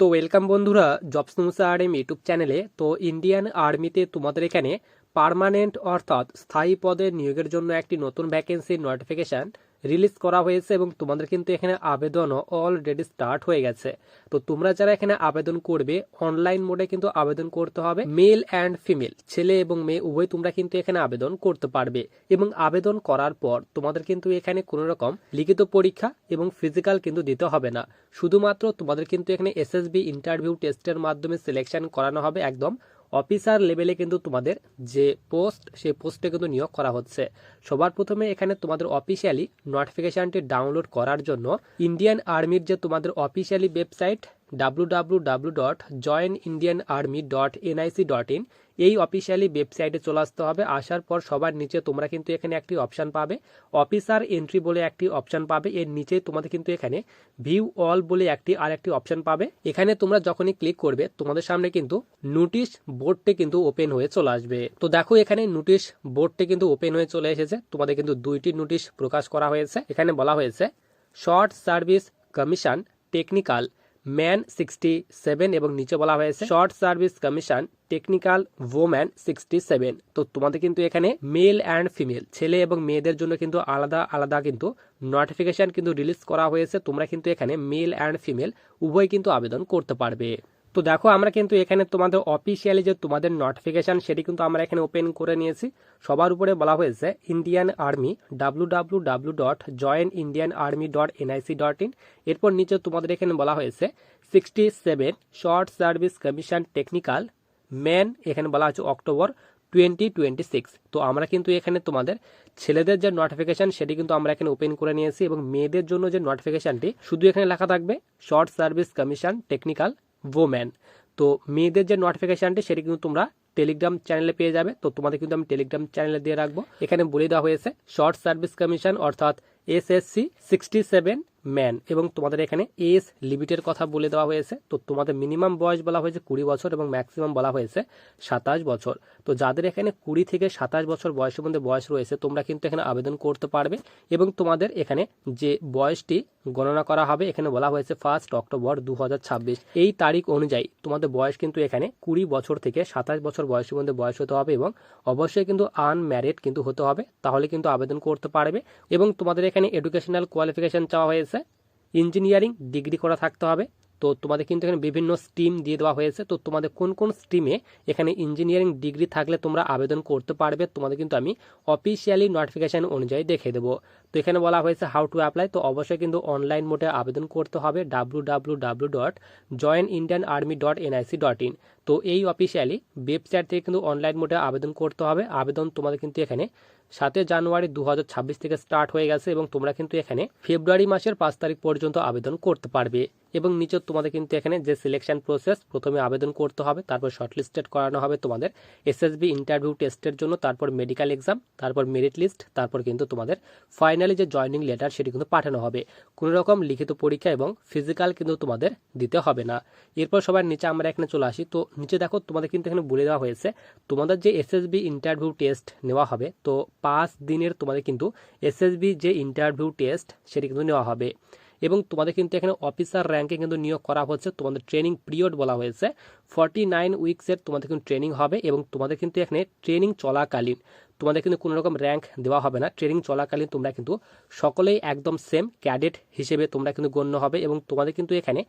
তো ওয়েলকাম বন্ধুরা জবস আর এম ইউটিউব চ্যানেলে তো ইন্ডিয়ান আর্মিতে তোমাদের এখানে পারমানেন্ট অর্থাৎ স্থায়ী পদে নিয়োগের জন্য একটি নতুন ভ্যাকেন্সির নোটিফিকেশন রিলিজ করা হয়েছে এবং তোমাদের কিন্তু এখানে আবেদনও অলরেডি স্টার্ট হয়ে গেছে। তো তোমরা যারা এখানে আবেদন করবে অনলাইন মোডে কিন্তু আবেদন করতে হবে মেল অ্যান্ড ফিমেল ছেলে এবং মেয়ে, উভয় তোমরা কিন্তু এখানে আবেদন করতে পারবে। এবং আবেদন করার পর তোমাদের কিন্তু এখানে কোনো রকম লিখিত পরীক্ষা এবং ফিজিক্যাল কিন্তু দিতে হবে না। শুধুমাত্র তোমাদের কিন্তু এখানে এসএসবি ইন্টারভিউ টেস্টের মাধ্যমে সিলেকশন করানো হবে একদম অফিসার লেভেলে কিন্তু তোমাদের যে পোস্ট, সেই পোস্টে কিন্তু নিয়োগ করা হচ্ছে। সবার প্রথমে এখানে তোমাদের অফিসিয়ালি নোটিফিকেশনটি ডাউনলোড করার জন্য ইন্ডিয়ান আর্মির যে তোমাদের officially website W W W dot join Indian army dot NIC dot in এই অফিসিয়ালি ওয়েবসাইটে চলে আসতে হবে। আসার পর সবার নিচে তোমরা কিন্তু এখানে একটি অপশান পাবে। অফিসার এন্ট্রি বলে একটি অপশান পাবে। এর নিচে তোমাদের কিন্তু এখানে ভিউ অল বলে একটি আর একটি অপশান পাবে। এখানে তোমরা যখনই ক্লিক করবে, তোমাদের সামনে কিন্তু নোটিশ বোর্ডটি কিন্তু ওপেন হয়ে চলে আসবে। তো দেখো এখানে নোটিশ বোর্ডটি কিন্তু ওপেন হয়ে চলে এসেছে। তোমাদের কিন্তু দুইটি নোটিশ প্রকাশ করা হয়েছে। এখানে বলা হয়েছে short service commission technical man sixty seven এবং নিচে বলা হয়েছে short service commission technical woman sixty seven তো তোমাদের কিন্তু এখানে মেল অ্যান্ড ফিমেল ছেলে এবং মেয়েদের জন্য কিন্তু আলাদা আলাদা কিন্তু নোটিফিকেশন কিন্তু রিলিজ করা হয়েছে। তোমরা কিন্তু এখানে মেল অ্যান্ড ফিমেল উভয় কিন্তু আবেদন করতে পারবে। তো দেখো, আমরা কিন্তু এখানে তোমাদের অফিসিয়ালি যে তোমাদের নোটিফিকেশন সেটি কিন্তু আমরা এখানে ওপেন করে নিয়েছি। সবার উপরে বলা হয়েছে Indian army W W W dot join Indian army dot NIC dot in এরপর নিচে তোমাদের এখানে বলা হয়েছে sixty seven short service commission technical man এখানে বলা হচ্ছে অক্টোবর টোয়েন্টি টোয়েন্টি সিক্স তো আমরা কিন্তু এখানে তোমাদের ছেলেদের যে নোটিফিকেশন সেটি কিন্তু আমরা এখানে ওপেন করে নিয়েছি এবং মেয়েদের জন্য যে নোটিফিকেশানটি শুধু এখানে লেখা থাকবে short service commission technical woman তো মেয়েদের যে নোটিফিকেশনটি সেটি কিন্তু তোমরা টেলিগ্রাম চ্যানেলে পেয়ে যাবে। তো তোমাদের কিন্তু আমি টেলিগ্রাম চ্যানেলে দিয়ে রাখব। এখানে বলে দেওয়া হয়েছে শর্ট সার্ভিস কমিশন অর্থাৎ এসএসসি সিক্সটি সেভেন ম্যান এবং তোমাদের এখানে এজ লিমিটের কথা বলে দেওয়া হয়েছে। তো তোমাদের মিনিমাম বয়স বলা হয়েছে কুড়ি বছর এবং ম্যাক্সিমাম বলা হয়েছে সাতাশ বছর। তো যাদের এখানে কুড়ি থেকে সাতাশ বছর বয়সের মধ্যে বয়স রয়েছে, তোমরা কিন্তু এখানে আবেদন করতে পারবে। এবং তোমাদের এখানে যে বয়সটি গণনা করা হবে, এখানে বলা হয়েছে ফার্স্ট অক্টোবর দু হাজার ছাব্বিশ। এই তারিখ অনুযায়ী তোমাদের বয়স কিন্তু এখানে কুড়ি বছর থেকে সাতাশ বছর বয়সের মধ্যে বয়স হতে হবে এবং অবশ্যই কিন্তু আনম্যারিড কিন্তু হতে হবে। তাহলে কিন্তু আবেদন করতে পারবে। এবং তোমাদের এখানে এডুকেশনাল কোয়ালিফিকেশন চাওয়া হয়েছে। ইঞ্জিনিয়ারিং ডিগ্রি করা থাকতে হবে। তো তোমাদের কিন্তু এখানে বিভিন্ন স্ট্রিম দিয়ে দেওয়া হয়েছে। তো তোমাদের কোন কোন স্ট্রিমে এখানে ইঞ্জিনিয়ারিং ডিগ্রি থাকলে তোমরা আবেদন করতে পারবে, তোমাদের কিন্তু আমি অফিসিয়ালি নোটিফিকেশান অনুযায়ী দেখে দেবো। তো এখানে বলা হয়েছে হাউ টু অ্যাপ্লাই তো অবশ্যই কিন্তু অনলাইন মোডে আবেদন করতে হবে W W W dot join Indian army dot NIC dot in তো এই অফিসিয়ালি ওয়েবসাইট থেকে কিন্তু অনলাইন মোডে আবেদন করতে হবে। আবেদন তোমাদের কিন্তু এখানে সাতই জানুয়ারি দু হাজার ছাব্বিশ থেকে স্টার্ট হয়ে গেছে এবং তোমরা কিন্তু এখানে ফেব্রুয়ারি মাসের পাঁচ তারিখ পর্যন্ত আবেদন করতে পারবে। এবং নিচে তোমাদের কিন্তু এখানে যে সিলেকশন প্রসেস প্রথমে আবেদন করতে হবে, তারপর শর্টলিস্টেড করানো হবে তোমাদের এসএসবি ইন্টারভিউ টেস্টের জন্য, তারপর মেডিকেল এক্সাম তারপর মেরিট লিস্ট তারপর কিন্তু তোমাদের ফাইনালি যে জয়নিং লেটার, সেটি কিন্তু পাঠানো হবে। কোনো রকম লিখিত পরীক্ষা এবং ফিজিক্যাল কিন্তু তোমাদের দিতে হবে না। এরপর সবার নিচে আমরা এখানে চলে আসি। তো নিচে দেখো, তোমাদের কিন্তু এখানে বলে দেওয়া হয়েছে, তোমাদের যে এসএসবি ইন্টারভিউ টেস্ট নেওয়া হবে, তো পাঁচ দিনের তোমাদের কিন্তু এসএসবি যে ইন্টারভিউ টেস্ট সেটি কিন্তু নেওয়া হবে। এবং তোমাদের কিন্তু এখানে অফিসার র্যাঙ্কে কিন্তু নিয়োগ করা হচ্ছে তোমাদের ট্রেনিং পিরিয়ড বলা হয়েছে ফর্টি নাইন উইকসের তোমাদের কিন্তু ট্রেনিং হবে এবং তোমাদের কিন্তু এখানে ট্রেনিং চলাকালীন। তোমাদের কিন্তু কোনো রকম র্যাঙ্ক দেওয়া হবে না। ট্রেনিং চলাকালীন তোমরা কিন্তু সকলেই একদম সেম ক্যাডেট হিসেবে তোমরা কিন্তু গণ্য হবে এবং তোমাদের কিন্তু এখানে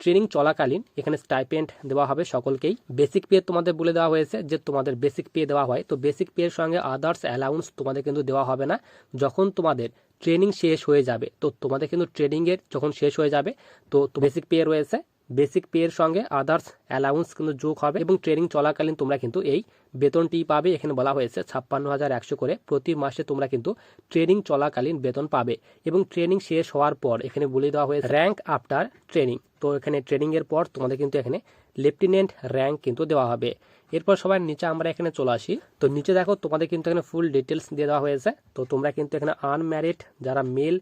ট্রেনিং চলাকালীন এখানে স্টাইপেন্ড দেওয়া হবে সকলকেই। বেসিক পে তোমাদের বলে দেওয়া হয়েছে যে তোমাদের বেসিক পে দেওয়া হয়। তো বেসিক পের সঙ্গে আদার্স অ্যালাউন্স তোমাদের কিন্তু দেওয়া হবে না। যখন তোমাদের ট্রেনিং শেষ হয়ে যাবে, তো তোমাদের কিন্তু ট্রেনিংয়ের যখন শেষ হয়ে যাবে, তো বেসিক পে রয়েছে। বেসিক পে এর সঙ্গে আদার্স অ্যালাউন্স কিন্তু যোগ হবে এবং ট্রেনিং চলাকালীন তোমরা কিন্তু এই বেতনটি পাবে। এখানে বলা হয়েছে ছাপ্পান্ন হাজার একশো করে প্রতি মাসে তোমরা কিন্তু ট্রেনিং চলাকালীন বেতন পাবে এবং ট্রেনিং শেষ হওয়ার পর এখানে বলে দেওয়া হয়েছে র্যাঙ্ক আফটার ট্রেনিং। তো এখানে ট্রেনিংয়ের পর তোমাদের কিন্তু এখানে লেফটেন্যান্ট র্যাঙ্ক কিন্তু দেওয়া হবে। এরপর সবার নিচে আমরা এখানে চলে আসি। তো নিচে দেখো তোমাদের কিন্তু এখানে ফুল ডিটেলস দিয়ে দেওয়া হয়েছে। তো তোমরা কিন্তু এখানে আনম্যারিড যারা মেল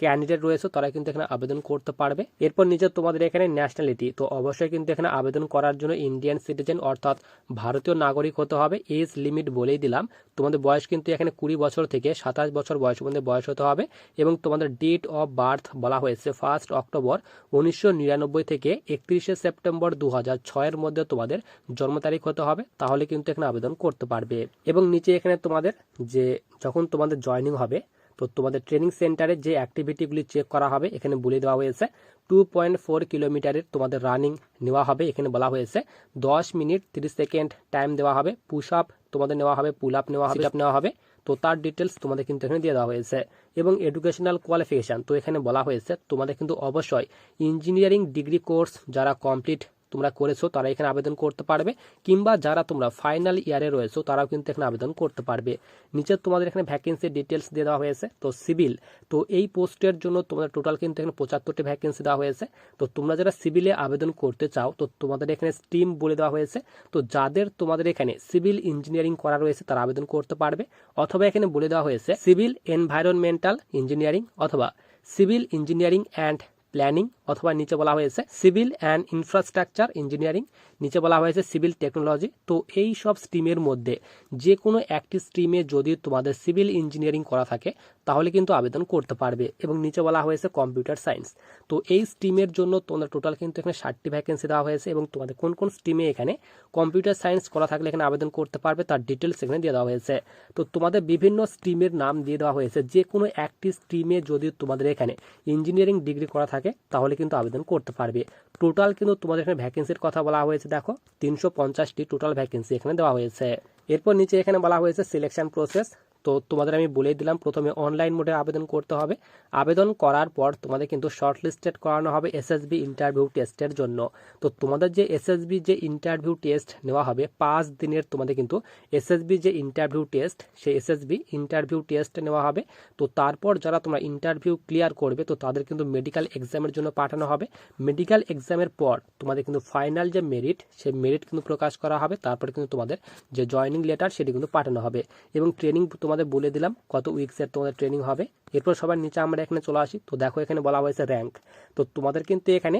ক্যান্ডিডেট রয়েছে, তারা কিন্তু এখানে আবেদন করতে পারবে। এরপর নিচে তোমাদের এখানে ন্যাশনালিটি তো অবশ্যই কিন্তু এখানে আবেদন করার জন্য ইন্ডিয়ান সিটিজেন অর্থাৎ ভারতীয় নাগরিক হতে হবে এজ লিমিট বলেই দিলাম। তোমাদের বয়স কিন্তু এখানে কুড়ি বছর থেকে সাতাশ বছর বয়সের মধ্যে বয়স হতে হবে এবং তোমাদের ডেট অফ বার্থ বলা হয়েছে ফার্স্ট অক্টোবর উনিশশো নিরানব্বই থেকে একত্রিশে সেপ্টেম্বর দু ছয়ের মধ্যে তোমাদের জন্ম তারিখ হতে হবে, তাহলে কিন্তু এখানে আবেদন করতে পারবে। এবং নিচে এখানে তোমাদের যে, যখন তোমাদের জয়নিং হবে তো তোমাদের ট্রেনিং সেন্টারে যে অ্যাক্টিভিটিগুলি চেক করা হবে এখানে বলে দেওয়া হয়েছে টু পয়েন্ট ফোর কিলোমিটারের তোমাদের রানিং নেওয়া হবে এখানে বলা হয়েছে। দশ মিনিট তিরিশ সেকেন্ড টাইম দেওয়া হবে পুশ আপ তোমাদের নেওয়া হবে পুল আপ নেওয়া হবে আপ নেওয়া হবে। তো তার ডিটেলস তোমাদের কিন্তু এখানে দিয়ে দেওয়া হয়েছে। এবং এডুকেশনাল কোয়ালিফিকেশান তো এখানে বলা হয়েছে তোমাদের কিন্তু অবশ্যই ইঞ্জিনিয়ারিং ডিগ্রি কোর্স যারা কমপ্লিট তোমরা করেছ, তারা এখানে আবেদন করতে পারবে। কিংবা যারা তোমরা ফাইনাল ইয়ারে রয়েছো, তারাও কিন্তু এখানে আবেদন করতে পারবে। নিচে তোমাদের এখানে ভ্যাকেন্সি ডিটেলস দিয়ে দেওয়া হয়েছে, তো সিভিল তো এই পোস্টের জন্য তোমাদের টোটাল কিন্তু এখানে পঁচাত্তরটি ভ্যাকেন্সি দেওয়া হয়েছে। তো তোমরা যারা সিভিলে আবেদন করতে চাও, তো তোমাদের এখানে স্ট্রিম বলে দেওয়া হয়েছে। তো যাদের তোমাদের এখানে সিভিল ইঞ্জিনিয়ারিং করা রয়েছে, তারা আবেদন করতে পারবে। অথবা এখানে বলে দেওয়া হয়েছে সিভিল এনভায়রনমেন্টাল ইঞ্জিনিয়ারিং অথবা সিভিল ইঞ্জিনিয়ারিং অ্যান্ড প্ল্যানিং অথবা নিচে বলা হয়েছে সিভিল অ্যান্ড ইনফ্রাস্ট্রাকচার ইঞ্জিনিয়ারিং, নিচে বলা হয়েছে সিভিল টেকনোলজি। তো এই সব স্ট্রিমের মধ্যে যে কোনো একটি স্ট্রিমে যদি তোমাদের সিভিল ইঞ্জিনিয়ারিং করা থাকে, তাহলে কিন্তু আবেদন করতে পারবে এবং নিচে বলা হয়েছে কম্পিউটার সায়েন্স। তো এই স্ট্রিমের জন্য তোমাদের টোটাল কিন্তু এখানে ষাটটি ভ্যাকেন্সি দেওয়া হয়েছে এবং তোমাদের কোন কোন স্ট্রিমে এখানে কম্পিউটার সায়েন্স করা থাকলে এখানে আবেদন করতে পারবে, তার ডিটেলস এখানে দিয়ে দেওয়া হয়েছে। তো তোমাদের বিভিন্ন স্ট্রিমের নাম দিয়ে দেওয়া হয়েছে যে কোনো একটি স্ট্রিমে যদি তোমাদের এখানে ইঞ্জিনিয়ারিং ডিগ্রি করা থাকে তাহলে কিন্তু আবেদন করতে পারবে। টোটাল কিন্তু তোমাদের এখানে ভ্যাকেন্সির কথা বলা হয়েছে, দেখো। তিনশো পঞ্চাশটি টোটাল ভ্যাকেন্সি এখানে দেওয়া হয়েছে। এরপর নিচে এখানে বলা হয়েছে সিলেকশন প্রসেস তো তোমাদের আমি বলেই দিলাম, প্রথমে অনলাইন মোডে আবেদন করতে হবে। আবেদন করার পর তোমাদের কিন্তু শর্ট লিস্টেড করানো হবে এসএসবি ইন্টারভিউ টেস্টের জন্য। তো তোমাদের যে এসএসবি যে ইন্টারভিউ টেস্ট নেওয়া হবে, পাঁচ দিনের তোমাদের কিন্তু এসএসবি যে ইন্টারভিউ টেস্ট সেই এসএসবি ইন্টারভিউ টেস্ট নেওয়া হবে। তো তারপর যারা তোমরা ইন্টারভিউ ক্লিয়ার করবে, তো তাদের কিন্তু মেডিকেল এক্সামের জন্য পাঠানো হবে। মেডিকেল এক্সামের পর তোমাদের কিন্তু ফাইনাল যে মেরিট সেই মেরিট কিন্তু প্রকাশ করা হবে। তারপরে কিন্তু তোমাদের যে জয়নিং লেটার সেটি কিন্তু পাঠানো হবে। এবং ট্রেনিং তোমাদের বলে দিলাম কত উইকসের তোমাদের ট্রেনিং হবে। এরপর সবার নিচে আমরা এখানে চলে আসি। তো দেখো এখানে বলা হয়েছে র্যাঙ্ক তো তোমাদের কিন্তু এখানে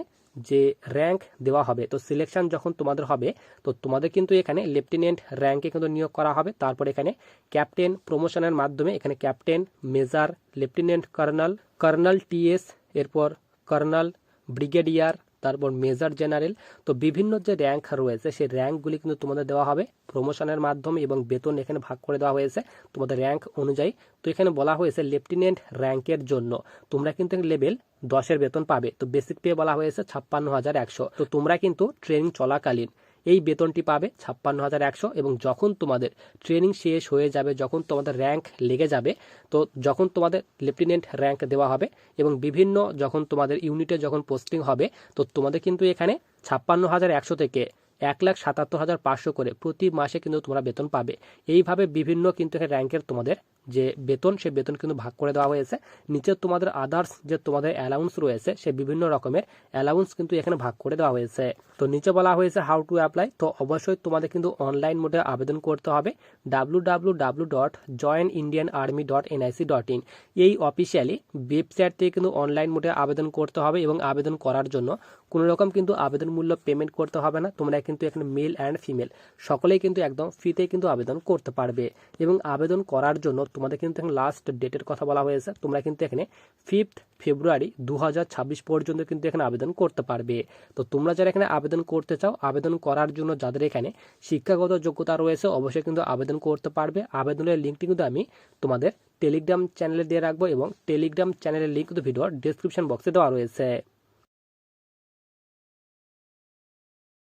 যে র্যাঙ্ক দেওয়া হবে, তো সিলেকশন যখন তোমাদের হবে, তো তোমাদের কিন্তু এখানে লেফটেন্যান্ট র্যাঙ্কে কিন্তু নিয়োগ করা হবে। তারপর এখানে ক্যাপ্টেন প্রমোশনের মাধ্যমে এখানে captain major lieutenant colonel colonel T S এরপর কর্নাল ব্রিগেডিয়ার তারপর মেজর জেনারেল। তো বিভিন্ন যে র্যাঙ্ক রয়েছে, সেই র্যাঙ্কগুলি কিন্তু তোমাদের দেওয়া হবে প্রমোশনের মাধ্যমে এবং বেতন এখানে ভাগ করে দেওয়া হয়েছে তোমাদের র্যাঙ্ক অনুযায়ী। তো এখানে বলা হয়েছে লেফটেন্যান্ট র্যাঙ্কের জন্য। তোমরা কিন্তু লেভেল দশের বেতন পাবে। তো বেসিক পে বলা হয়েছে ছাপ্পান্ন হাজার একশো। তো তোমরা কিন্তু ট্রেনিং চলাকালীন এই বেতনটি পাবে ছাপ্পান্ন হাজার একশো এবং যখন তোমাদের ট্রেনিং শেষ হয়ে যাবে, যখন তোমাদের র্যাঙ্ক লেগে যাবে, তো যখন তোমাদের লেফটেন্যান্ট র্যাঙ্ক দেওয়া হবে এবং বিভিন্ন যখন তোমাদের ইউনিটে যখন পোস্টিং হবে, তো তোমাদের কিন্তু এখানে ছাপ্পান্ন হাজার একশো থেকে এক লাখ সাতাত্তর হাজার পাঁচশো করে প্রতি মাসে কিন্তু তোমরা বেতন পাবে। এইভাবে বিভিন্ন কিন্তু র্যাঙ্কের তোমাদের যে বেতন, সে বেতন কিন্তু ভাগ করে দেওয়া হয়েছে। নিচে তোমাদের আদার্স যে তোমাদের অ্যালাউন্স রয়েছে, সে বিভিন্ন রকমের অ্যালাউন্স কিন্তু এখানে ভাগ করে দেওয়া হয়েছে। তো নিচে বলা হয়েছে হাউ টু অ্যাপ্লাই তো অবশ্যই তোমাদের কিন্তু অনলাইন মোডে আবেদন করতে হবে। W W W dot join Indian army dot NIC dot in এই অফিসিয়ালি ওয়েবসাইট থেকে কিন্তু অনলাইন মোডে আবেদন করতে হবে এবং আবেদন করার জন্য কোনো রকম কিন্তু আবেদন মূল্য পেমেন্ট করতে হবে না। তোমরা কিন্তু এখানে মেল অ্যান্ড ফিমেল সকলেই কিন্তু একদম ফ্রিতে কিন্তু আবেদন করতে পারবে। এবং আবেদন করার জন্য তোমাদের কিন্তু এখানে লাস্ট ডেটের কথা বলা হয়েছে, তোমরা কিন্তু এখানে ফিফথ ফেব্রুয়ারি দু হাজার ছাব্বিশ পর্যন্ত কিন্তু এখানে আবেদন করতে পারবে। তো তোমরা যারা এখানে আবেদন করতে চাও, আবেদন করার জন্য যাদের এখানে শিক্ষাগত যোগ্যতা রয়েছে, অবশ্যই কিন্তু আবেদন করতে পারবে। আবেদনের লিঙ্কটি কিন্তু আমি তোমাদের টেলিগ্রাম চ্যানেলে দিয়ে রাখব এবং টেলিগ্রাম চ্যানেলের লিঙ্ক কিন্তু ভিডিওর ডিসক্রিপশন বক্সে দেওয়া রয়েছে।